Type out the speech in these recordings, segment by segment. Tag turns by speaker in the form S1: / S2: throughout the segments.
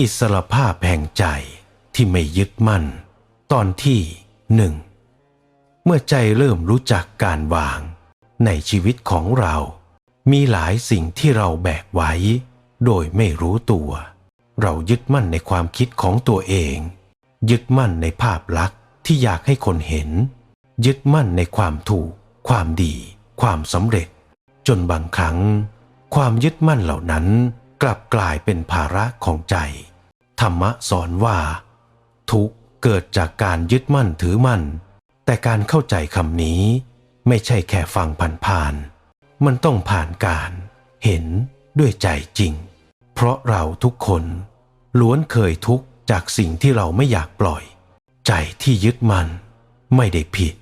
S1: อิสรภาพแห่งใจที่ไม่ยึดมั่น ตอนที่หนึ่งเมื่อใจเริ่มรู้จักการวาง ในชีวิตของเรา มีหลายสิ่งที่เราแบกไว้ โดยไม่รู้ตัว เรายึดมั่นในความคิดของตัวเอง ยึดมั่นในภาพลักษณ์ที่อยากให้คนเห็น ยึดมั่นในความถูก ความดี ความสำเร็จ จนบางครั้ง ความยึดมั่นเหล่านั้นกลับกลายเป็นภาระของใจ ธรรมะสอนว่า ทุกเกิดจากการยึดมั่นถือมั่น แต่การเข้าใจคำนี้ ไม่ใช่แค่ฟังผ่านๆมันต้องผ่านการเห็นด้วยใจจริง เพราะเราทุกคนล้วนเคยทุกข์จากสิ่งที่เราไม่อยากปล่อย ใจที่ยึดมั่นไม่ได้ผิด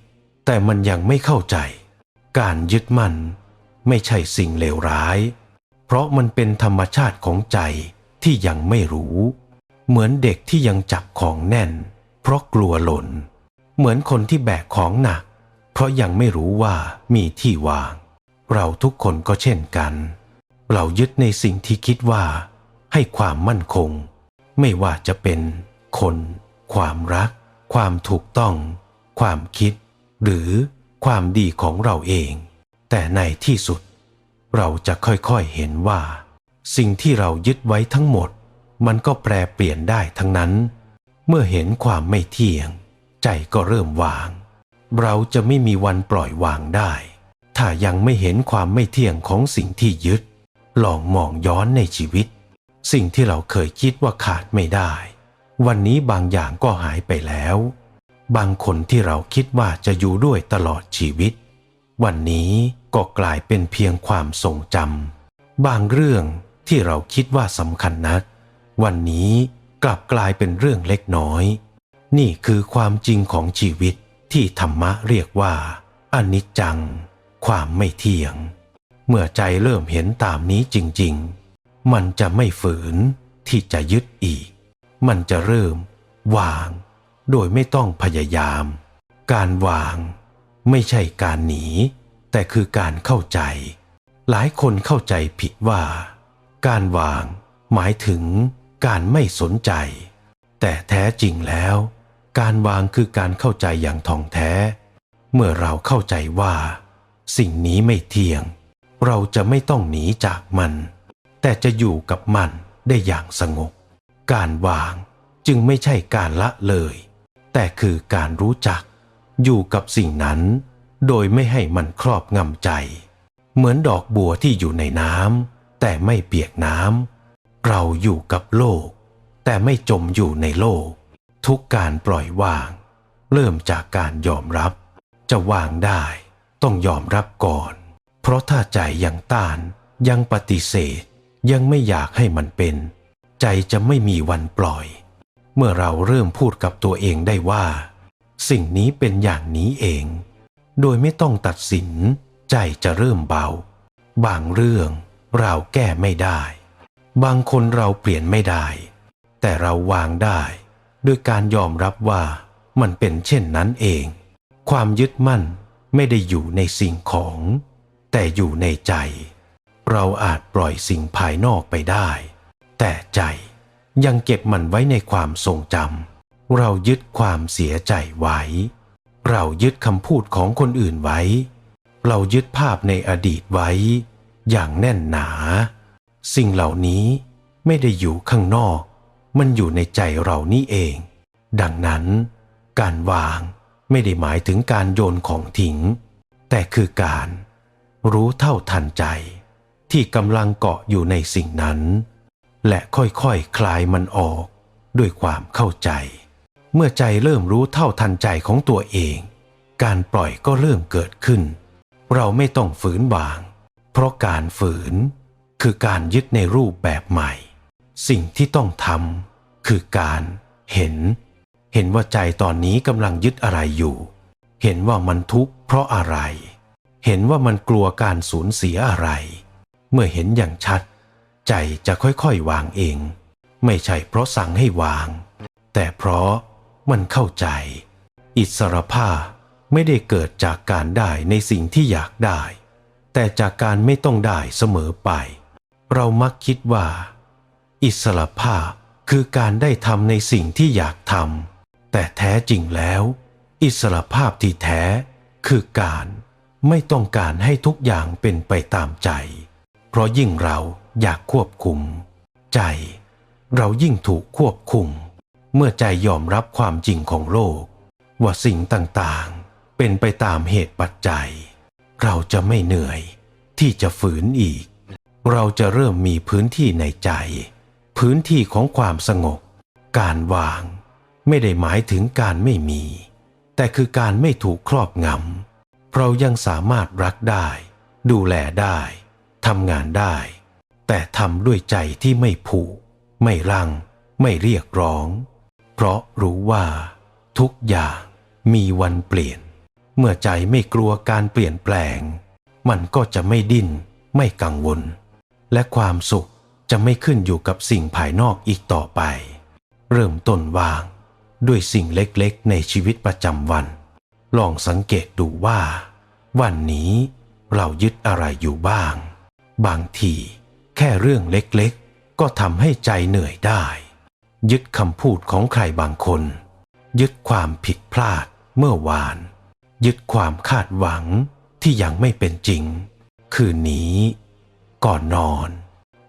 S1: แต่มันยังไม่เข้าใจ การยึดมั่นไม่ใช่สิ่งเลวร้าย เพราะมันเป็นธรรมชาติของใจที่ยังไม่รู้ เหมือนเด็กที่ยังจับของแน่น เพราะกลัวหล่น เหมือนคนที่แบกของหนัก เพราะยังไม่รู้ว่ามีที่วาง เราทุกคนก็เช่นกัน เรายึดในสิ่งที่คิดว่า ให้ความมั่นคง ไม่ว่าจะเป็นคน ความรัก ความถูกต้อง ความคิด หรือความดีของเราเอง แต่ในที่สุด เราจะค่อยๆเห็นว่า สิ่งที่เรายึดไว้ทั้งหมด มันก็แปรเปลี่ยนได้ทั้งนั้น เมื่อเห็นความไม่เที่ยง ใจก็เริ่มวาง เราจะไม่มีวันปล่อยวางได้ ถ้ายังไม่เห็นความไม่เที่ยงของสิ่งที่ยึด ลองมองย้อนในชีวิต สิ่งที่เราเคยคิดว่าขาดไม่ได้ วันนี้บางอย่างก็หายไปแล้ว บางคนที่เราคิดว่าจะอยู่ด้วยตลอดชีวิต วันนี้ก็กลายเป็นเพียงความทรงจำบางเรื่องที่เราคิดว่าสำคัญนัก วันนี้กลับกลายเป็นเรื่องเล็กน้อย นี่คือความจริงของชีวิตที่ธรรมะเรียกว่า อนิจจัง ความไม่เที่ยง เมื่อใจเริ่มเห็นตามนี้จริง ๆ มันจะไม่ฝืนที่จะยึดอีก มันจะเริ่ม วาง โดยไม่ต้องพยายาม การวาง ไม่ใช่การหนี แต่คือการเข้าใจ หลายคนเข้าใจผิดว่า การวาง หมายถึง การไม่สนใจ แต่แท้จริงแล้ว การวางคือการเข้าใจอย่างท่องแท้ เมื่อเราเข้าใจว่า สิ่งนี้ไม่เที่ยง เราจะไม่ต้องหนีจากมัน แต่จะอยู่กับมันได้อย่างสงบ การวางจึงไม่ใช่การละเลย แต่คือการรู้จัก อยู่กับสิ่งนั้น โดยไม่ให้มันครอบงำใจ เหมือนดอกบัวที่อยู่ในน้ำแต่ไม่เปียกน้ำ เราอยู่กับโลก แต่ไม่จมอยู่ในโลก ทุกการปล่อยวาง เริ่มจากการยอมรับ จะวางได้ ต้องยอมรับก่อน เพราะถ้าใจยังต้าน ยังปฏิเสธ ยังไม่อยากให้มันเป็น ใจจะไม่มีวันปล่อย เมื่อเราเริ่มพูดกับตัวเองได้ว่า สิ่งนี้เป็นอย่างนี้เอง โดยไม่ต้องตัดสิน ใจจะเริ่มเบา บางเรื่องเราแก้ไม่ได้ บางคนเราเปลี่ยนไม่ได้ แต่เราวางได้ด้วยการยอมรับว่ามันเป็นเช่นนั้นเอง ความยึดมั่นไม่ได้อยู่ในสิ่งของ แต่อยู่ในใจ เราอาจปล่อยสิ่งภายนอกไปได้ แต่ใจยังเก็บมันไว้ในความทรงจำเรายึดความเสียใจไว้ เรายึดคำพูดของคนอื่นไว้ เรายึดภาพในอดีตไว้ อย่างแน่นหนา สิ่งเหล่านี้ไม่ได้อยู่ข้างนอก มันอยู่ในใจเรานี่เอง ดังนั้น การวางไม่ได้หมายถึงการโยนของทิ้ง แต่คือการ รู้เท่าทันใจ ที่กำลังเกาะอยู่ในสิ่งนั้น และค่อยๆคคลายมันออก ด้วยความเข้าใจ เมื่อใจเริ่มรู้เท่าทันใจของตัวเอง การปล่อยก็เริ่มเกิดขึ้น เราไม่ต้องฝืนวาง เพราะการฝืน คือการยึดในรูปแบบใหม่ สิ่งที่ต้องทำคือการเห็น เห็นว่าใจตอนนี้กำลังยึดอะไรอยู่ เห็นว่ามันทุกข์เพราะอะไร เห็นว่ามันกลัวการสูญเสียอะไร เมื่อเห็นอย่างชัด ใจจะค่อยๆวางเอง ไม่ใช่เพราะสั่งให้วาง แต่เพราะมันเข้าใจ อิสรภาพไม่ได้เกิดจากการได้ในสิ่งที่อยากได้ แต่จากการไม่ต้องได้เสมอไป เรามักคิดว่า อิสระภาพคือการได้ทำในสิ่งที่อยากทำแต่แท้จริงแล้ว อิสระภาพที่แท้คือการไม่ต้องการให้ทุกอย่างเป็นไปตามใจ เพราะยิ่งเราอยากควบคุม ใจ เรายิ่งถูกควบคุม เมื่อใจยอมรับความจริงของโลก ว่าสิ่งต่างๆ เป็นไปตามเหตุปัจจัย เราจะไม่เหนื่อยที่จะฝืนอีก เราจะเริ่มมีพื้นที่ในใจ พื้นที่ของความสงบ การวาง ไม่ได้หมายถึงการไม่มี แต่คือการไม่ถูกครอบงำเรายังสามารถรักได้ ดูแลได้ทำงานได้ แต่ทำด้วยใจที่ไม่ผูก ไม่รัง ไม่เรียกร้อง เพราะรู้ว่า ทุกอย่างมีวันเปลี่ยน เมื่อใจไม่กลัวการเปลี่ยนแปลง มันก็จะไม่ดิ้นไม่กังวล และความสุขจะไม่ขึ้นอยู่กับสิ่งภายนอกอีกต่อไป เริ่มต้นวาง ด้วยสิ่งเล็กๆ ในชีวิตประจำวัน ลองสังเกตดูว่า วันนี้เรายึดอะไรอยู่บ้าง บางทีแค่เรื่องเล็กๆ ก็ทำให้ใจเหนื่อยได้ ยึดคำพูดของใครบางคน ยึดความผิดพลาดเมื่อวาน ยึดความคาดหวังที่ยังไม่เป็นจริง คืนนี้ ก่อนนอน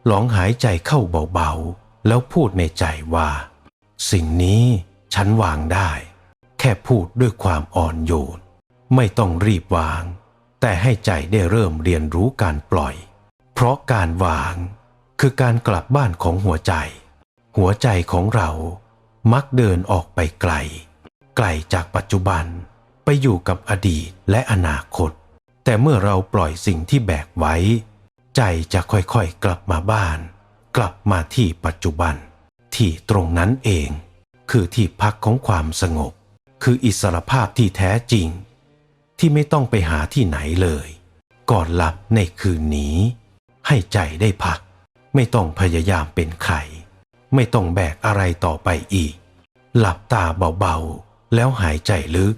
S1: ลองหายใจเข้าเบาๆ แล้วพูดในใจว่า สิ่งนี้ฉันวางได้ แค่พูดด้วยความอ่อนโยน ไม่ต้องรีบวาง แต่ให้ใจได้เริ่มเรียนรู้การปล่อย เพราะการวางคือการกลับบ้านของหัวใจ หัวใจของเรามักเดินออกไปไกล ไกลจากปัจจุบันไปอยู่กับอดีตและอนาคต แต่เมื่อเราปล่อยสิ่งที่แบกไว้ ใจจะค่อยๆกลับมาบ้าน กลับมาที่ปัจจุบัน ที่ตรงนั้นเอง คือที่พักของความสงบ คืออิสรภาพที่แท้จริง ที่ไม่ต้องไปหาที่ไหนเลย ก่อนหลับในคืนนี้ ให้ใจได้พัก ไม่ต้องพยายามเป็นใคร ไม่ต้องแบกอะไรต่อไปอีก หลับตาเบาๆ แล้วหายใจลึก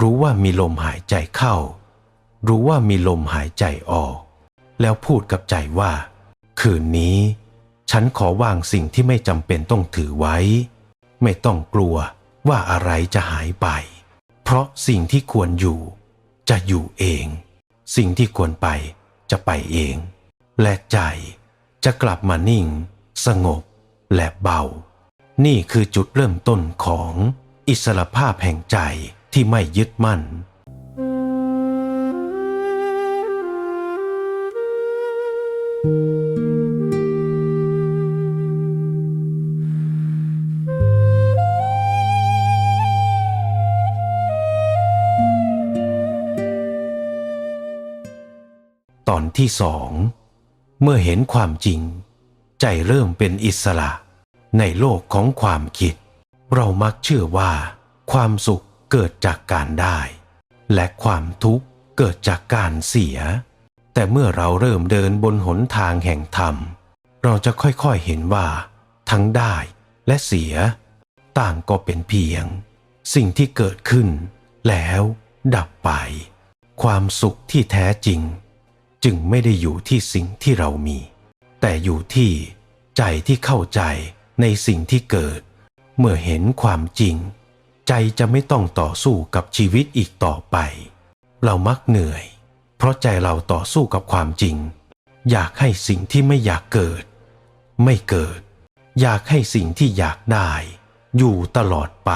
S1: รู้ว่ามีลมหายใจเข้า รู้ว่ามีลมหายใจออก แล้วพูดกับใจว่า คืนนี้ ฉันขอวางสิ่งที่ไม่จำเป็นต้องถือไว้ ไม่ต้องกลัวว่าอะไรจะหายไป เพราะสิ่งที่ควรอยู่ จะอยู่เอง สิ่งที่ควรไปจะไปเอง และใจจะกลับมานิ่ง สงบและเบา นี่คือจุดเริ่มต้นของอิสรภาพแห่งใจที่ไม่ยึดมั่นตอน ที่สอง เมื่อเห็นความจริง ใจเริ่มเป็นอิสระ ในโลกของความคิด เรามักเชื่อว่า ความสุขเกิดจากการได้ และความทุกข์เกิดจากการเสีย แต่เมื่อเราเริ่มเดินบนหนทางแห่งธรรม เราจะค่อยๆเห็นว่า ทั้งได้และเสีย ต่างก็เป็นเพียง สิ่งที่เกิดขึ้น แล้วดับไป ความสุขที่แท้จริง จึงไม่ได้อยู่ที่สิ่งที่เรามี แต่อยู่ที่ใจที่เข้าใจในสิ่งที่เกิด เมื่อเห็นความจริง ใจจะไม่ต้องต่อสู้กับชีวิตอีกต่อไป เรามักเหนื่อย เพราะใจเราต่อสู้กับความจริง อยากให้สิ่งที่ไม่อยากเกิด ไม่เกิด อยากให้สิ่งที่อยากได้ อยู่ตลอดไป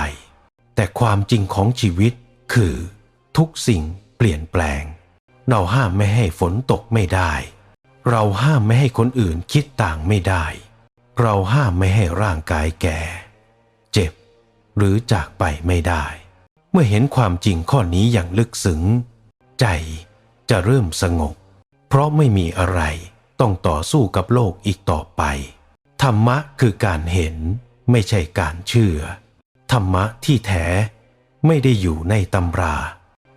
S1: แต่ความจริงของชีวิตคือ ทุกสิ่งเปลี่ยนแปลง เราห้ามไม่ให้ฝนตกไม่ได้ เราห้ามไม่ให้คนอื่นคิดต่างไม่ได้ เราห้ามไม่ให้ร่างกายแก่ เจ็บ หรือจากไปไม่ได้ เมื่อเห็นความจริงข้อนี้อย่างลึกซึ้งใจจะเริ่มสงบ เพราะไม่มีอะไรต้องต่อสู้กับโลกอีกต่อไป ธรรมะคือการเห็นไม่ใช่การเชื่อ ธรรมะที่แท้ไม่ได้อยู่ในตำรา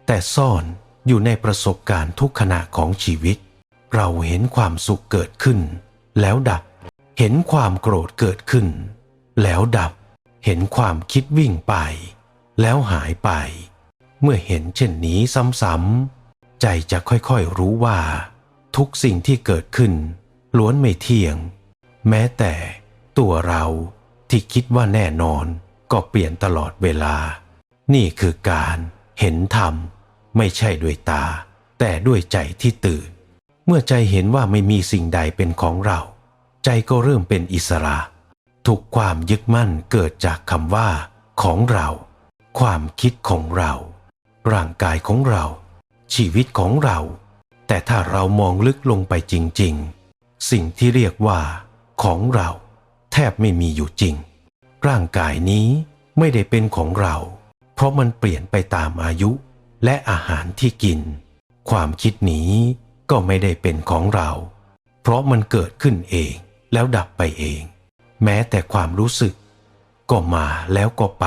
S1: แต่ซ่อน อยู่ในประสบการณ์ทุกขณะของชีวิต เราเห็นความสุขเกิดขึ้น แล้วดับ เห็นความโกรธเกิดขึ้น แล้วดับ เห็นความคิดวิ่งไป แล้วหายไป เมื่อเห็นเช่นนี้ซ้ำๆ ใจจะค่อยๆรู้ว่า ทุกสิ่งที่เกิดขึ้น ล้วนไม่เที่ยง แม้แต่ตัวเราที่คิดว่าแน่นอนก็เปลี่ยนตลอดเวลา นี่คือการเห็นธรรม ไม่ใช่ด้วยตา แต่ด้วยใจที่ตื่น เมื่อใจเห็นว่าไม่มีสิ่งใดเป็นของเรา ใจก็เริ่มเป็นอิสระทุกความยึดมั่นเกิดจากคำว่า ของเรา ความคิดของเรา ร่างกายของเรา ชีวิตของเรา แต่ถ้าเรามองลึกลงไปจริง ๆ สิ่งที่เรียกว่า ของเรา แทบไม่มีอยู่จริง ร่างกายนี้ไม่ได้เป็นของเรา เพราะมันเปลี่ยนไปตามอายุ และอาหารที่กิน ความคิดนี้ก็ไม่ได้เป็นของเรา เพราะมันเกิดขึ้นเองแล้วดับไปเอง แม้แต่ความรู้สึก ก็มาแล้วก็ไป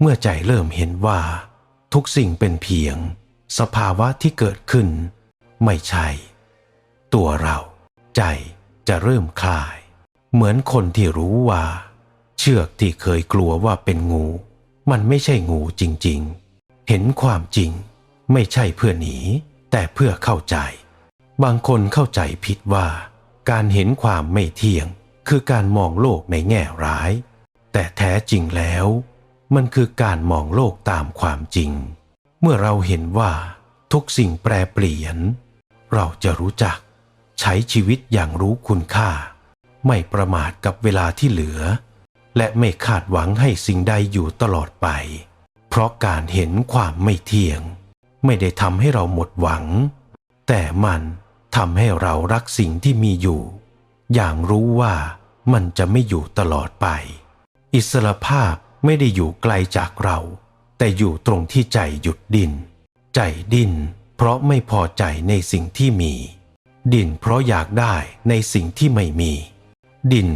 S1: เมื่อใจเริ่มเห็นว่า ทุกสิ่งเป็นเพียง สภาวะที่เกิดขึ้น ไม่ใช่ ตัวเราใจจะเริ่มคลาย เหมือนคนที่รู้ว่า เชือกที่เคยกลัวว่าเป็นงู มันไม่ใช่งูจริง ๆ เห็นความจริง ไม่ใช่เพื่อหนี แต่เพื่อเข้าใจ บางคนเข้าใจผิดว่า การเห็นความไม่เที่ยง คือการมองโลกในแง่ร้าย แต่แท้จริงแล้ว มันคือการมองโลกตามความจริง เมื่อเราเห็นว่า ทุกสิ่งแปรเปลี่ยน เราจะรู้จัก ใช้ชีวิตอย่างรู้คุณค่า ไม่ประมาทกับเวลาที่เหลือ และไม่คาดหวังให้สิ่งใดอยู่ตลอดไป เพราะการเห็นความไม่เที่ยง ไม่ได้ทำให้เราหมดหวัง แต่มันทำให้เรารักสิ่งที่มีอยู่ อย่างรู้ว่ามันจะไม่อยู่ตลอดไป อิสรภาพไม่ได้อยู่ไกลจากเรา แต่อยู่ตรงที่ใจหยุดดิน ใจดิ้นเพราะไม่พอใจในสิ่งที่มี ดินเพราะอยากได้ในสิ่งที่ไม่มี ดิน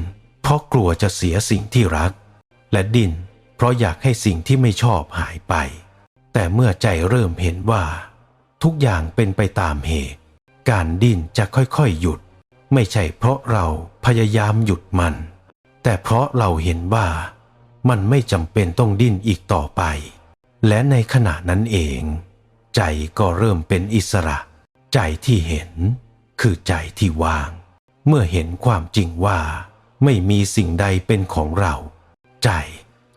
S1: เพราะกลัวจะเสียสิ่งที่รัก และดิน เพราะอยากให้สิ่งที่ไม่ชอบหายไป แต่เมื่อใจเริ่มเห็นว่า ทุกอย่างเป็นไปตามเหตุ การดิ้นจะค่อยๆหยุด ไม่ใช่เพราะเราพยายามหยุดมัน แต่เพราะเราเห็นว่า มันไม่จำเป็นต้องดิ้นอีกต่อไป และในขณะนั้นเอง ใจก็เริ่มเป็นอิสระ ใจที่เห็น คือใจที่ว่าง เมื่อเห็นความจริงว่า ไม่มีสิ่งใดเป็นของเรา ใจ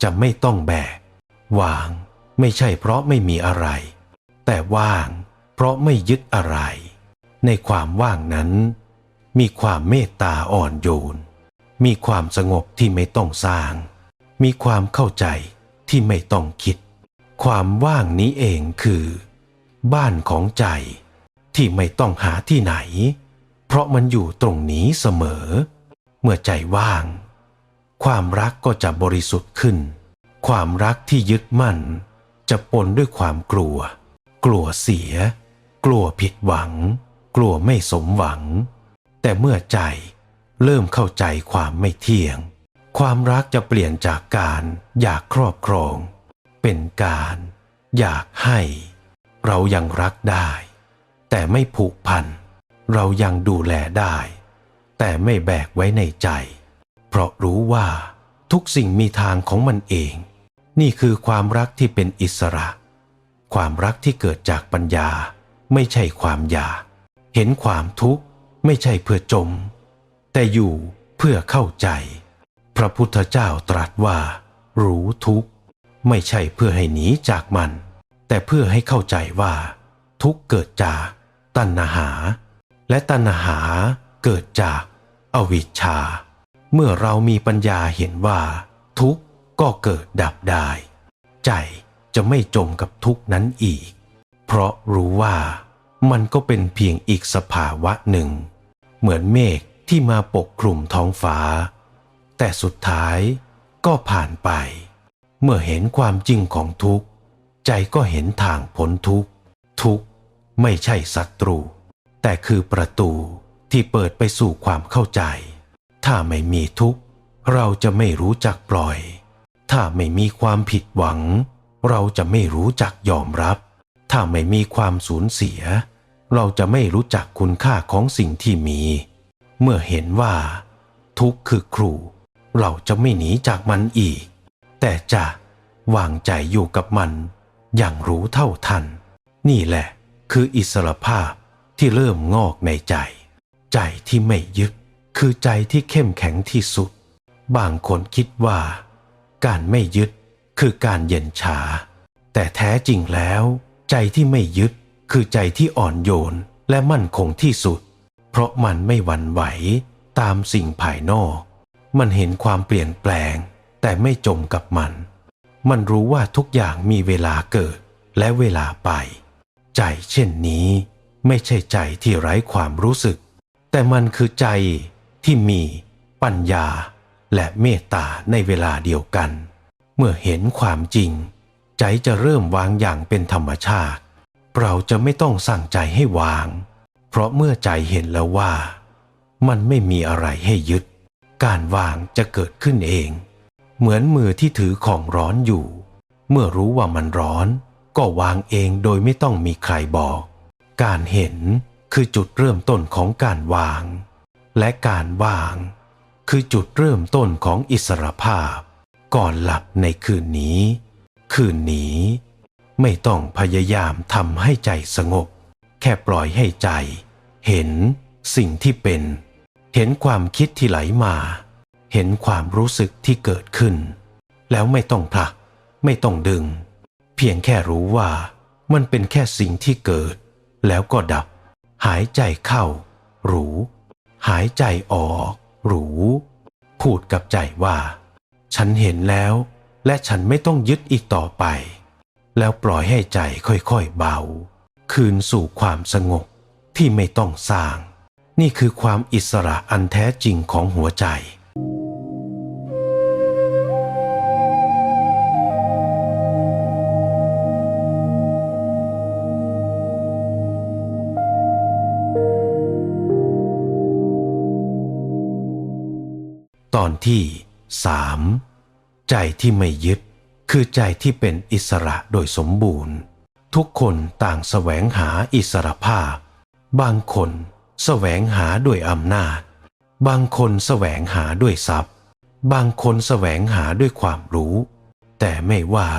S1: จะไม่ต้องแบกวางไม่ใช่เพราะไม่มีอะไร แต่ว่างเพราะไม่ยึดอะไร ในความว่างนั้น มีความเมตตาอ่อนโยน มีความสงบที่ไม่ต้องสร้าง มีความเข้าใจที่ไม่ต้องคิด ความว่างนี้เองคือ บ้านของใจที่ไม่ต้องหาที่ไหน เพราะมันอยู่ตรงนี้เสมอ เมื่อใจว่าง ความรักก็จะบริสุทธิ์ขึ้น ความรักที่ยึดมั่น จะปนด้วยความกลัว กลัวเสีย กลัวผิดหวัง กลัวไม่สมหวัง แต่เมื่อใจเริ่มเข้าใจความไม่เที่ยง ความรักจะเปลี่ยนจากการอยากครอบครอง เป็นการ อยากให้ เรายังรักได้ แต่ไม่ผูกพัน เรายังดูแลได้ แต่ไม่แบกไว้ในใจ เพราะรู้ว่าทุกสิ่งมีทางของมันเอง นี่คือความรักที่เป็นอิสระ ความรักที่เกิดจากปัญญา ไม่ใช่ความอยากเห็นความทุกข์ไม่ใช่เพื่อจม แต่อยู่เพื่อเข้าใจ พระพุทธเจ้าตรัสว่า รู้ทุกข์ไม่ใช่เพื่อให้หนีจากมัน แต่เพื่อให้เข้าใจว่า ทุกข์เกิดจากตัณหา และตัณหาเกิดจากอวิชชา เมื่อเรามีปัญญาเห็นว่า ทุกข์ก็เกิดดับได้ ใจจะไม่จมกับทุกข์นั้นอีก เพราะรู้ว่ามันก็เป็นเพียงอีกสภาวะหนึ่ง เหมือนเมฆที่มาปกคลุมท้องฟ้า แต่สุดท้ายก็ผ่านไป เมื่อเห็นความจริงของทุกข์ ใจก็เห็นทางพ้นทุกข์ ทุกข์ไม่ใช่ศัตรู แต่คือประตูที่เปิดไปสู่ความเข้าใจ ถ้าไม่มีทุกข์ เราจะไม่รู้จักปล่อย ถ้าไม่มีความผิดหวัง เราจะไม่รู้จักยอมรับ ถ้าไม่มีความสูญเสีย เราจะไม่รู้จักคุณค่าของสิ่งที่มี เมื่อเห็นว่า ทุกข์คือครู เราจะไม่หนีจากมันอีก แต่จะวางใจอยู่กับมัน อย่างรู้เท่าทัน นี่แหละ คืออิสรภาพที่เริ่มงอกในใจ ใจที่ไม่ยึด คือใจที่เข้มแข็งที่สุด บางคนคิดว่า การไม่ยึดคือการเย็นชา แต่แท้จริงแล้ว ใจที่ไม่ยึดคือใจที่อ่อนโยนและมั่นคงที่สุด เพราะมันไม่หวั่นไหวตามสิ่งภายนอก มันเห็นความเปลี่ยนแปลง แต่ไม่จมกับมัน มันรู้ว่าทุกอย่างมีเวลาเกิดและเวลาไป ใจเช่นนี้ ไม่ใช่ใจที่ไร้ความรู้สึก แต่มันคือใจ ที่มีปัญญาและเมตตาในเวลาเดียวกัน เมื่อเห็นความจริง ใจจะเริ่มวางอย่างเป็นธรรมชาติ เราจะไม่ต้องสั่งใจให้วาง เพราะเมื่อใจเห็นแล้วว่า มันไม่มีอะไรให้ยึด การวางจะเกิดขึ้นเอง เหมือนมือที่ถือของร้อนอยู่ เมื่อรู้ว่ามันร้อน ก็วางเองโดยไม่ต้องมีใครบอก การเห็นคือจุดเริ่มต้นของการวาง และการวาง คือจุดเริ่มต้นของอิสรภาพ ก่อนหลับในคืนนี้ คืนนี้ ไม่ต้องพยายามทำให้ใจสงบ แค่ปล่อยให้ใจ เห็นสิ่งที่เป็น เห็นความคิดที่ไหลมา เห็นความรู้สึกที่เกิดขึ้น แล้วไม่ต้องผลัก ไม่ต้องดึง เพียงแค่รู้ว่ามันเป็นแค่สิ่งที่เกิด แล้วก็ดับ หายใจเข้า รู้ หายใจออก หรู พูดกับใจว่า ฉันเห็นแล้ว และฉันไม่ต้องยึดอีกต่อไป แล้วปล่อยให้ใจค่อยๆเบา คืนสู่ความสงบที่ไม่ต้องสร้าง นี่คือความอิสระอันแท้จริงของหัวใจ อนที่สามใจที่ไม่ยึด คือใจที่เป็นอิสระโดยสมบูรณ์ ทุกคนต่างแสวงหาอิสรภาพ บางคนแสวงหาด้วยอำนาจ บางคนแสวงหาด้วยทรัพย์ บางคนแสวงหาด้วยความรู้ แต่ไม่ว่า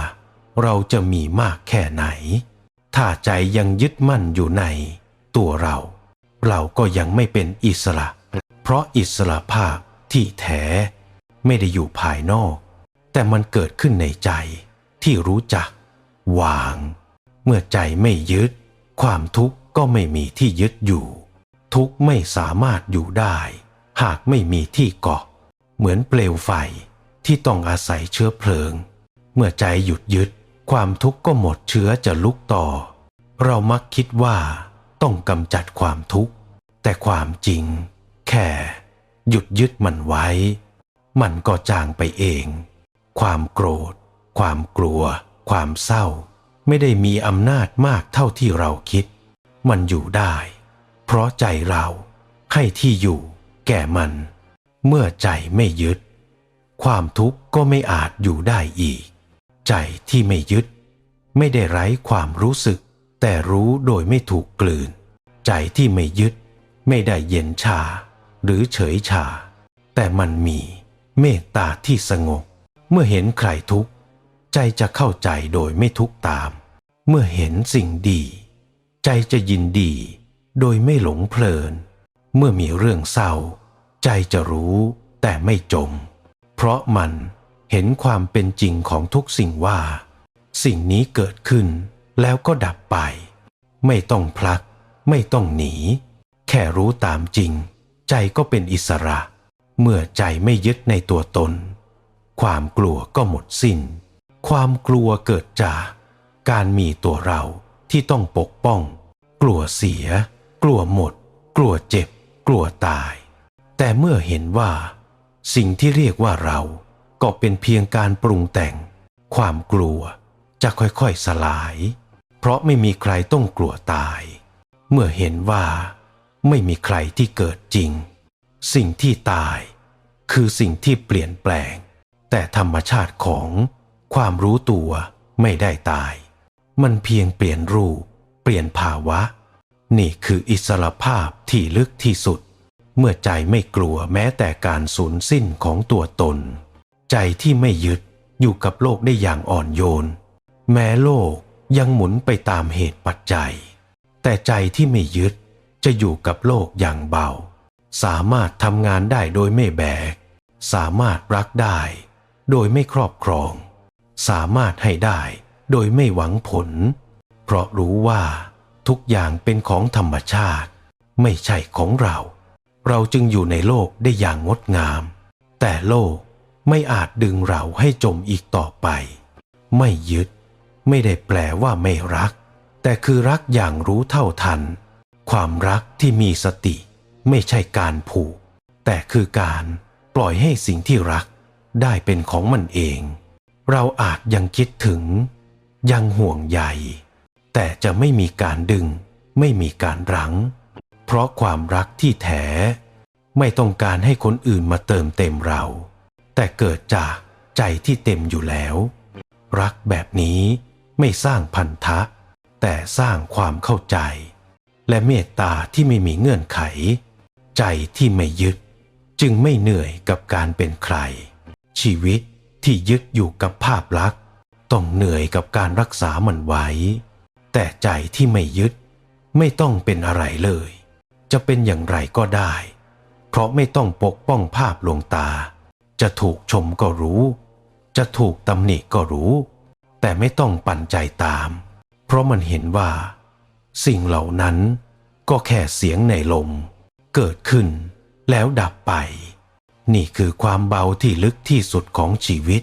S1: เราจะมีมากแค่ไหน ถ้าใจยังยึดมั่นอยู่ใน ตัวเรา เราก็ยังไม่เป็นอิสระ เพราะอิสระภาพ ที่แท้ไม่ได้อยู่ภายนอก แต่มันเกิดขึ้นในใจที่รู้จัก วาง เมื่อใจไม่ยึด ความทุกข์ก็ไม่มีที่ยึดอยู่ ทุกข์ไม่สามารถอยู่ได้ หากไม่มีที่เกาะ เหมือนเปลวไฟที่ต้องอาศัยเชื้อเพลิง เมื่อใจหยุดยึด ความทุกข์ก็หมดเชื้อจะลุกต่อ เรามักคิดว่าต้องกำจัดความทุกข์ แต่ความจริง แค่ หยุดยึดมันไว้ มันก็จางไปเอง ความโกรธ ความกลัว ความเศร้า ไม่ได้มีอำนาจมากเท่าที่เราคิด มันอยู่ได้ เพราะใจเราให้ที่อยู่ แก่มัน เมื่อใจไม่ยึด ความทุกข์ก็ไม่อาจอยู่ได้อีก ใจที่ไม่ยึด ไม่ได้ไร้ความรู้สึก แต่รู้โดยไม่ถูกกลืน ใจที่ไม่ยึด ไม่ได้เย็นชา หรือเฉยชา แต่มันมีเมตตาที่สงบ เมื่อเห็นใครทุกข์ ใจจะเข้าใจโดยไม่ทุกข์ตาม เมื่อเห็นสิ่งดี ใจจะยินดี โดยไม่หลงเพลิน เมื่อมีเรื่องเศร้า ใจจะรู้แต่ไม่จม เพราะมันเห็นความเป็นจริงของทุกสิ่งว่า สิ่งนี้เกิดขึ้นแล้วก็ดับไป ไม่ต้องพลัก ไม่ต้องหนี แค่รู้ตามจริง ใจก็เป็นอิสระ เมื่อใจไม่ยึดในตัวตน ความกลัวก็หมดสิน้น ความกลัวเกิดจากการมีตัวเราที่ต้องปกป้อง กลัวเสีย กลัวหมด กลัวเจ็บ กลัวตาย แต่เมื่อเห็นว่า สิ่งที่เรียกว่าเราก็เป็นเพียงการปรุงแต่ง ความกลัวจะค่อยๆสลาย เพราะไม่มีใครต้องกลัวตาย เมื่อเห็นว่า ไม่มีใครที่เกิดจริง สิ่งที่ตาย คือสิ่งที่เปลี่ยนแปลง แต่ธรรมชาติของความรู้ตัวไม่ได้ตาย มันเพียงเปลี่ยนรูป เปลี่ยนภาวะ นี่คืออิสรภาพที่ลึกที่สุด เมื่อใจไม่กลัวแม้แต่การสูญสิ้นของตัวตน ใจที่ไม่ยึดอยู่กับโลกได้อย่างอ่อนโยน แม้โลกยังหมุนไปตามเหตุปัจจัย แต่ใจที่ไม่ยึด จะอยู่กับโลกอย่างเบา สามารถทำงานได้โดยไม่แบก สามารถรักได้ โดยไม่ครอบครอง สามารถให้ได้โดยไม่หวังผล เพราะรู้ว่าทุกอย่างเป็นของธรรมชาติ ไม่ใช่ของเรา เราจึงอยู่ในโลกได้อย่างงดงาม แต่โลกไม่อาจดึงเราให้จมอีกต่อไป ไม่ยึด ไม่ได้แปลว่าไม่รัก แต่คือรักอย่างรู้เท่าทัน ความรักที่มีสติไม่ใช่การผูก แต่คือการปล่อยให้สิ่งที่รักได้เป็นของมันเอง เราอาจยังคิดถึง ยังห่วงใยแต่จะไม่มีการดึง ไม่มีการรั้ง เพราะความรักที่แท้ไม่ต้องการให้คนอื่นมาเติมเต็มเรา แต่เกิดจากใจที่เต็มอยู่แล้ว รักแบบนี้ไม่สร้างพันธะ แต่สร้างความเข้าใจ และเมตตาที่ไม่มีเงื่อนไข ใจที่ไม่ยึด จึงไม่เหนื่อยกับการเป็นใคร ชีวิตที่ยึดอยู่กับภาพลักษณ์ ต้องเหนื่อยกับการรักษามันไว้ แต่ใจที่ไม่ยึด ไม่ต้องเป็นอะไรเลย จะเป็นอย่างไรก็ได้ เพราะไม่ต้องปกป้องภาพลวงตา จะถูกชมก็รู้ จะถูกตำหนิก็รู้ แต่ไม่ต้องปั่นใจตาม เพราะมันเห็นว่า สิ่งเหล่านั้นก็แค่เสียงในลม เกิดขึ้นแล้วดับไป นี่คือความเบาที่ลึกที่สุดของชีวิต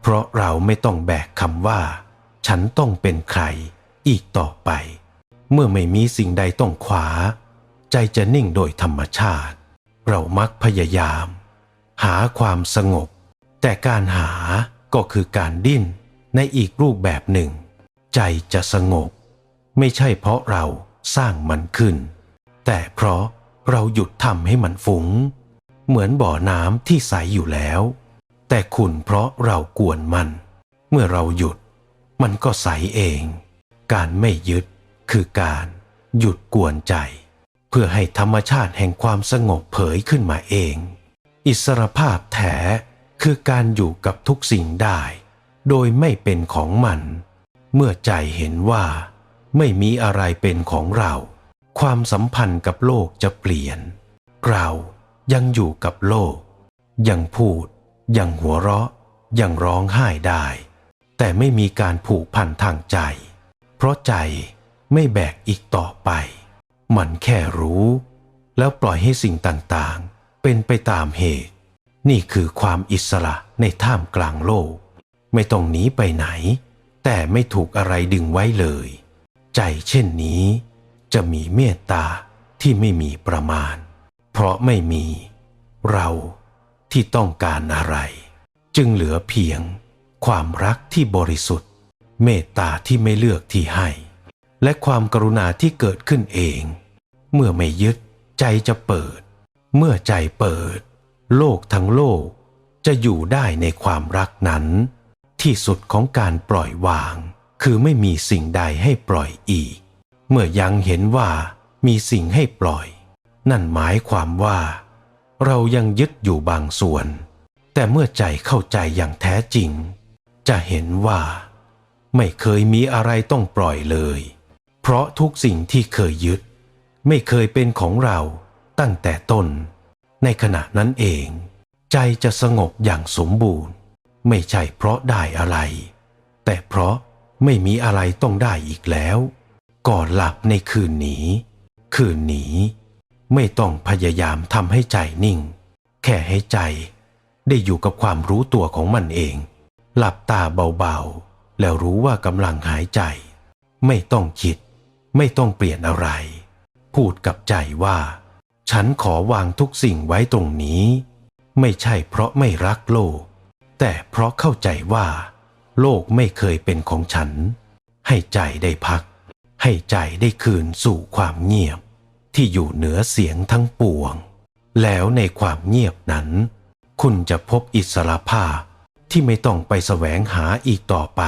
S1: เพราะเราไม่ต้องแบกคำว่า ฉันต้องเป็นใคร อีกต่อไป เมื่อไม่มีสิ่งใดต้องขวา ใจจะนิ่งโดยธรรมชาติ เรามักพยายาม หาความสงบ แต่การหาก็คือการดิ้นในอีกรูปแบบหนึ่ง ใจจะสงบ ไม่ใช่เพราะเราสร้างมันขึ้น แต่เพราะเราหยุดทำให้มันฟุง้ง เหมือนบ่อน้ำที่ใสอยู่แล้ว แต่ขุ่นเพราะเรากวนมัน เมื่อเราหยุด มันก็ใสเอง การไม่ยึดคือการหยุดกวนใจ เพื่อให้ธรรมชาติแห่งความสงบเผยขึ้นมาเอง อิสรภาพแท้คือการอยู่กับทุกสิ่งได้ โดยไม่เป็นของมัน เมื่อใจเห็นว่า ไม่มีอะไรเป็นของเรา ความสัมพันธ์กับโลกจะเปลี่ยน เรายังอยู่กับโลก ยังพูด ยังหัวเราะ ยังร้องไห้ได้ แต่ไม่มีการผูกพันทางใจ เพราะใจไม่แบกอีกต่อไป มันแค่รู้ แล้วปล่อยให้สิ่งต่างๆ เป็นไปตามเหตุ นี่คือความอิสระในท่ามกลางโลก ไม่ต้องหนีไปไหน แต่ไม่ถูกอะไรดึงไว้เลย ใจเช่นนี้จะมีเมตตาที่ไม่มีประมาณ เพราะไม่มีเราที่ต้องการอะไร จึงเหลือเพียงความรักที่บริสุทธิ์ เมตตาที่ไม่เลือกที่ให้ และความกรุณาที่เกิดขึ้นเอง เมื่อไม่ยึดใจจะเปิด เมื่อใจเปิด โลกทั้งโลกจะอยู่ได้ในความรักนั้น ที่สุดของการปล่อยวาง คือไม่มีสิ่งใดให้ปล่อยอีก เมื่อยังเห็นว่ามีสิ่งให้ปล่อย นั่นหมายความว่า เรายังยึดอยู่บางส่วน แต่เมื่อใจเข้าใจอย่างแท้จริง จะเห็นว่า ไม่เคยมีอะไรต้องปล่อยเลย เพราะทุกสิ่งที่เคยยึด ไม่เคยเป็นของเราตั้งแต่ต้น ในขณะนั้นเอง ใจจะสงบอย่างสมบูรณ์ ไม่ใช่เพราะได้อะไร แต่เพราะ ไม่มีอะไรต้องได้อีกแล้ว ก่อนหลับในคืนนี้ คืนนี้ ไม่ต้องพยายามทำให้ใจนิ่ง แค่ให้ใจ ได้อยู่กับความรู้ตัวของมันเอง หลับตาเบาๆ แล้วรู้ว่ากำลังหายใจ ไม่ต้องคิด ไม่ต้องเปลี่ยนอะไร พูดกับใจว่า ฉันขอวางทุกสิ่งไว้ตรงนี้ ไม่ใช่เพราะไม่รักโลก แต่เพราะเข้าใจว่า โลกไม่เคยเป็นของฉัน ให้ใจได้พัก ให้ใจได้คืนสู่ความเงียบ ที่อยู่เหนือเสียงทั้งปวง แล้วในความเงียบนั้น คุณจะพบอิสรภาพที่ไม่ต้องไปแสวงหาอีกต่อไป